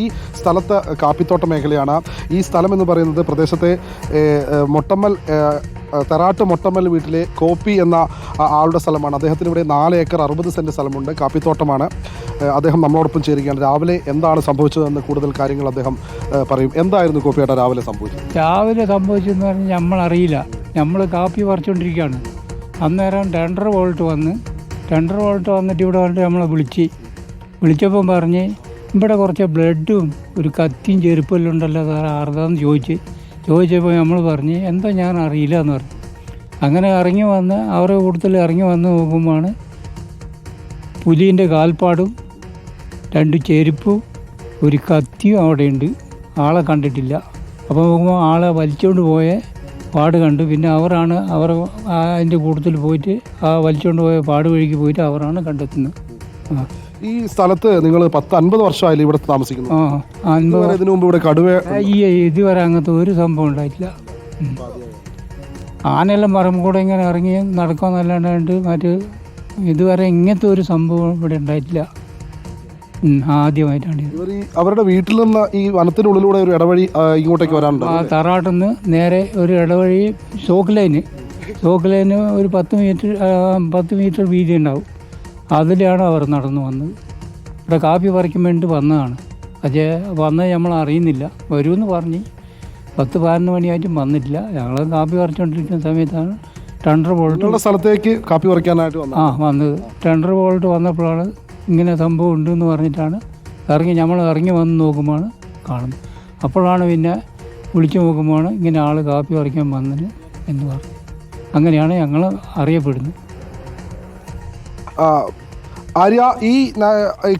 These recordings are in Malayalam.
ഈ സ്ഥലത്ത് കാപ്പിത്തോട്ട മേഖലയാണ്. ഈ സ്ഥലം എന്ന് പറയുന്നത് പ്രദേശത്തെ മൊട്ടമ്മൽ തെറാട്ട് മൊട്ടമ്മൽ വീട്ടിലെ കോപ്പി എന്ന ആളുടെ സ്ഥലമാണ്. അദ്ദേഹത്തിന് ഇവിടെ നാല് ഏക്കർ അറുപത് സെന്റ് സ്ഥലമുണ്ട്. കാപ്പിത്തോട്ടമാണ്. അദ്ദേഹം നമ്മളോടൊപ്പം ചേരുകയാണ്. രാവിലെ എന്താണ് സംഭവിച്ചതെന്ന് കൂടുതൽ കാര്യങ്ങൾ അദ്ദേഹം പറയും. എന്തായിരുന്നു കോപ്പിയേട്ട രാവിലെ സംഭവിച്ചത്? രാവിലെ സംഭവിച്ചെന്ന് പറഞ്ഞാൽ നമ്മളറിയില്ല. നമ്മൾ കാപ്പി പറിച്ചുകൊണ്ടിരിക്കുകയാണ്. അന്നേരം ടെൻഡർ വോൾട്ട് വന്ന് ടെൻഡർ വോൾട്ട് വന്നിട്ട് ഇവിടെ വന്നിട്ട് നമ്മളെ വിളിച്ച് വിളിച്ചപ്പം പറഞ്ഞ് ഇവിടെ കുറച്ച് ബ്ലഡും ഒരു കത്തിയും ചെരുപ്പെല്ലാം ഉണ്ടല്ലോ സാർ ആർതാന്ന് ചോദിച്ച്. ചോദിച്ചപ്പോൾ നമ്മൾ പറഞ്ഞ് എന്താ ഞാൻ അറിയില്ല എന്ന് പറഞ്ഞു. അങ്ങനെ ഇറങ്ങി വന്ന് അവരുടെ കൂട്ടത്തിൽ ഇറങ്ങി വന്ന് നോക്കുമ്പോഴാണ് പുലിന്റെ കാൽപ്പാടും രണ്ട് ചെരുപ്പും ഒരു കത്തിയും അവിടെയുണ്ട് ആളെ കണ്ടിട്ടില്ല. അപ്പോൾ നോക്കുമ്പോൾ ആളെ വലിച്ചുകൊണ്ട് പോയ പാട് കണ്ടു. പിന്നെ അവരാണ് അവർ അതിന്റെ കൂട്ടത്തിൽ പോയിട്ട് ആ വലിച്ചുകൊണ്ട് പോയ പാട് വഴിക്ക് പോയിട്ട് അവരാണ് കണ്ടെത്തുന്നത്. ആ. ഈ സ്ഥലത്ത് നിങ്ങൾ പത്ത് അൻപത് വർഷമായില്ലേ ഇവിടെ താമസിക്കുന്നു ആ അൻപത് ഇതുവരെ ഇതിനു മുമ്പ് ഇവിടെ കടുവ അയ്യേ ഇതുവരെ അങ്ങനത്തെ ഒരു സംഭവം ഉണ്ടായിട്ടില്ല. ഉം. ആനയെല്ലാം പറമ്പ് കൂടെ ഇങ്ങനെ ഇറങ്ങി നടക്കാന്നല്ലാണ്ട് മറ്റ് ഇതുവരെ ഇങ്ങനത്തെ ഒരു സംഭവം ഇവിടെ ഉണ്ടായിട്ടില്ല. ഉം, ആദ്യമായിട്ടാണ് ഇത്. ഇവർ ഈ അവരുടെ വീട്ടിൽ നിന്ന് ഈ വനത്തിനുള്ളിലൂടെ ഒരു ഇടവഴി ആ, ഇങ്ങോട്ടേക്ക് വരാനുണ്ട് ആ തറാട്ടിൽ നിന്ന് നേരെ ഒരു ഇടവഴി ഷോക്ക് ലൈന് ഷോക്ക് ലൈന് ഒരു പത്ത് മീറ്റർ ആ, പത്ത് മീറ്റർ വീതി ഉണ്ടാവും അതിലാണ് അവർ നടന്നു വന്നത്. ഇവിടെ കാപ്പി പറിക്കാൻ വേണ്ടി വന്നതാണ്. പക്ഷേ വന്നത് നമ്മൾ അറിയുന്നില്ല. വരുമെന്ന് പറഞ്ഞ് പത്ത് പതിനൊന്ന് മണിയായിട്ടും വന്നിട്ടില്ല. ഞങ്ങൾ കാപ്പി പറിച്ചുകൊണ്ടിരിക്കുന്ന സമയത്താണ് ടെൻഡർ ബോൾട്ട് സ്ഥലത്തേക്ക് കാപ്പി പറിക്കാനായിട്ട് ആ വന്നത്. ടെൻഡർ ബോൾട്ട് വന്നപ്പോഴാണ് ഇങ്ങനെ സംഭവം ഉണ്ടെന്ന് പറഞ്ഞിട്ടാണ് ഇറങ്ങി നമ്മൾ ഇറങ്ങി വന്ന് നോക്കുമ്പോൾ കാണുന്നത്. അപ്പോഴാണ് പിന്നെ വിളിച്ചു നോക്കുമ്പോൾ ഇങ്ങനെ ആൾ കാപ്പി പറിക്കാൻ വന്നത് എന്ന് പറഞ്ഞു അങ്ങനെയാണ് ഞങ്ങൾ അറിയപ്പെടുന്നത്. ആര്യ ഈ ന-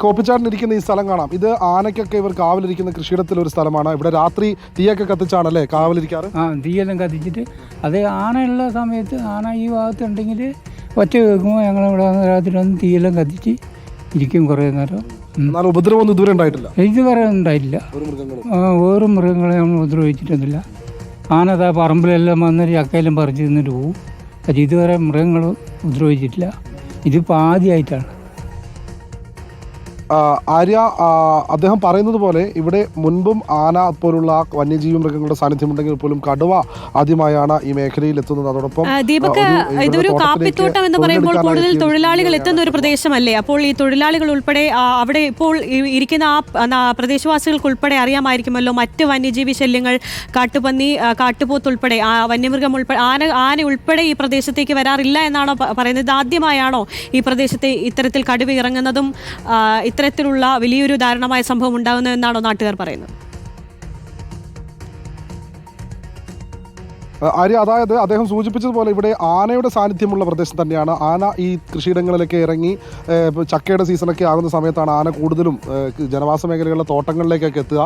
ഈ സ്ഥലം കാണാം. ഇത് ആനയ്ക്കൊക്കെ ഇവർ കാവലിരിക്കുന്ന കൃഷിയിടത്തിൽ ഒരു സ്ഥലമാണ്. ഇവിടെ രാത്രി തീയൊക്കെ കത്തിച്ചാണല്ലേ കാവലിരിക്കാറ്? ആ തീയെല്ലാം കത്തിച്ചിട്ട് അത് ആനയുള്ള സമയത്ത് ആന ഈ ഭാഗത്തുണ്ടെങ്കിൽ ഒറ്റ കേൾക്കുമ്പോൾ ഞങ്ങൾ ഇവിടെ വന്ന് രാത്രി വന്ന് തീയെല്ലാം കത്തിച്ച് ഇരിക്കും കുറേ നേരം. എന്നാൽ ഉപദ്രവമൊന്നും ഇതുവരെ ഉണ്ടായിട്ടില്ല? ഇതുവരെ ഉണ്ടായിട്ടില്ല. ഓരോ മൃഗങ്ങളും. ആ, വേറെ മൃഗങ്ങളെ നമ്മൾ ഉപദ്രവിച്ചിട്ടൊന്നുമില്ല. ആന അതാ പറമ്പിലെല്ലാം വന്ന് ചക്കയെല്ലാം പറിച്ച് തിന്നിട്ട് പോകും പക്ഷേ ഇതുവരെ മൃഗങ്ങൾ ഉപദ്രവിച്ചിട്ടില്ല. ഇതിപ്പോൾ ആദ്യമായിട്ടാണ്. ആര്യ അദ്ദേഹം പറയുന്നത് പോലെ ഇവിടെ മുൻപും ആന പോലുള്ള വന്യജീവി മൃഗങ്ങളുടെ സാന്നിധ്യം ഉണ്ടെങ്കിൽ പോലും കടുവ ആദ്യമായാണ് ഈ മേഖലയിൽ എത്തുന്നത്. അതോടൊപ്പം ദീപക് ഇതൊരു കാപ്പിത്തോട്ടം എന്ന് പറയുമ്പോൾ കൂടുതൽ തൊഴിലാളികൾ എത്തുന്ന ഒരു പ്രദേശമല്ലേ? അപ്പോൾ ഈ തൊഴിലാളികൾ ഉൾപ്പെടെ അവിടെ ഇപ്പോൾ ഇരിക്കുന്ന ആ പ്രദേശവാസികൾക്ക് ഉൾപ്പെടെ അറിയാമായിരിക്കുമല്ലോ മറ്റ് വന്യജീവി ശല്യങ്ങൾ കാട്ടുപന്നി കാട്ടുപോത്ത് ഉൾപ്പെടെ ആ, വന്യമൃഗം ഉൾപ്പെടെ ആന ആന ഉൾപ്പെടെ ഈ പ്രദേശത്തേക്ക് വരാറില്ല എന്നാണോ പറയുന്നത്? ആദ്യമായാണോ ഈ പ്രദേശത്തെ ഇത്തരത്തിൽ കടുവ ഇറങ്ങുന്നതും ഇത്തരത്തിലുള്ള വലിയൊരു ദാരുണമായ സംഭവം ഉണ്ടാകുന്നതെന്നാണോ നാട്ടുകാർ പറയുന്നത്? ആര്യ അതായത് അദ്ദേഹം സൂചിപ്പിച്ചതുപോലെ ഇവിടെ ആനയുടെ സാന്നിധ്യമുള്ള പ്രദേശം തന്നെയാണ്. ആന ഈ കൃഷിയിടങ്ങളിലൊക്കെ ഇറങ്ങി ചക്കയുടെ സീസണൊക്കെ ആകുന്ന സമയത്താണ് ആന കൂടുതലും ജനവാസ മേഖലകളിലെ തോട്ടങ്ങളിലേക്കൊക്കെ എത്തുക.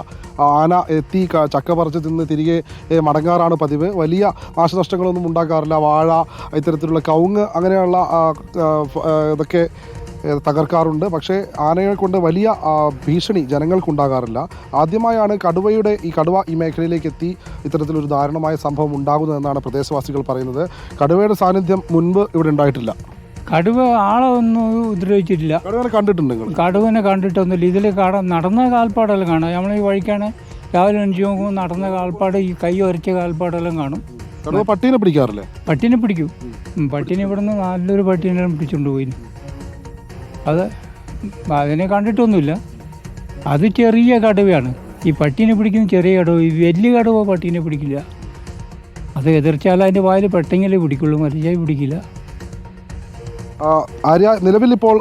ആന എത്തി ചക്ക പറിച്ച് തിന്ന് തിരികെ മടങ്ങാറാണ് പതിവ്. വലിയ നാശനഷ്ടങ്ങളൊന്നും ഉണ്ടാക്കാറില്ല. വാഴ ഇത്തരത്തിലുള്ള കവുങ്ങ് അങ്ങനെയുള്ള ഇതൊക്കെ തകർക്കാറുണ്ട്. പക്ഷേ ആനയെ കൊണ്ട് വലിയ ഭീഷണി ജനങ്ങൾക്കുണ്ടാകാറില്ല. ആദ്യമായാണ് കടുവയുടെ ഈ കടുവ ഈ മേഖലയിലേക്ക് എത്തി ഇത്തരത്തിലൊരു ദാരുണമായ സംഭവം ഉണ്ടാകുന്നതെന്നാണ് പ്രദേശവാസികൾ പറയുന്നത്. കടുവയുടെ സാന്നിധ്യം മുൻപ് ഇവിടെ ഉണ്ടായിട്ടില്ല. കടുവ ആളെ ഒന്നും ഉപദ്രവിച്ചിട്ടില്ല. കടുവനെ കണ്ടിട്ടുണ്ട് കടുവനെ കണ്ടിട്ടൊന്നുമില്ല. ഇതിൽ കട നടന്ന കാൽപ്പാടെല്ലാം കാണാം. നമ്മൾ ഈ വഴിക്കാണ് രാവിലെ അഞ്ചു നോക്കുമ്പോൾ നടന്ന കാൽപ്പാട് ഈ കൈ ഒരച്ച കാൽപ്പാടെല്ലാം കാണും. പട്ടീനെ പിടിക്കാറില്ലേ? പട്ടീനെ പിടിക്കും. പട്ടീനെ ഇവിടുന്ന് നല്ലൊരു പട്ടീനെ പിടിച്ചുകൊണ്ട് പോയി അത് അതിനെ കണ്ടിട്ടൊന്നുമില്ല. അത് ചെറിയ കടുവയാണ്. ഈ പട്ടീനെ പിടിക്കുന്ന ചെറിയ കടുവ ഈ വലിയ കടുവ പട്ടീനെ പിടിക്കില്ല. അത് എതിർച്ചാൽ അതിന്റെ വായിൽ പെട്ടെങ്കിലേ പിടിക്കുള്ളൂ മരിച്ചാൽ പിടിക്കില്ല. ആര്യ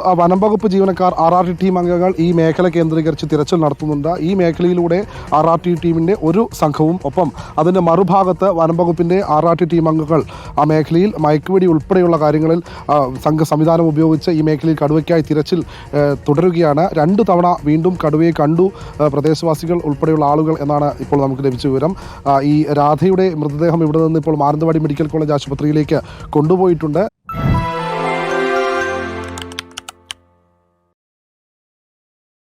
ആ, വനം വകുപ്പ് ജീവനക്കാർ ആർ ആർ ടി ടീം അംഗങ്ങൾ ഈ മേഖല കേന്ദ്രീകരിച്ച് തിരച്ചിൽ നടത്തുന്നുണ്ട്. ഈ മേഖലയിലൂടെ ആർ ആർ ടി ടീമിന്റെ ഒരു സംഘവും ഒപ്പം അതിന്റെ മറുഭാഗത്ത് വനം വകുപ്പിന്റെ ആർ ആർ ടി ടീം അംഗങ്ങൾ ആ മേഖലയിൽ മയക്കുവെടി ഉൾപ്പെടെയുള്ള കാര്യങ്ങളിൽ സംഘ സംവിധാനം ഉപയോഗിച്ച് ഈ മേഖലയിൽ കടുവയ്ക്കായി തിരച്ചിൽ തുടരുകയാണ്. രണ്ട് തവണ വീണ്ടും കടുവയെ കണ്ടു പ്രദേശവാസികൾ ഉൾപ്പെടെയുള്ള ആളുകൾ എന്നാണ് ഇപ്പോൾ നമുക്ക് ലഭിച്ച വിവരം. ഈ രാധയുടെ മൃതദേഹം ഇവിടെ നിന്ന് ഇപ്പോൾ മാനന്തവാടി മെഡിക്കൽ കോളേജ് ആശുപത്രിയിലേക്ക് കൊണ്ടുപോയിട്ടുണ്ട്.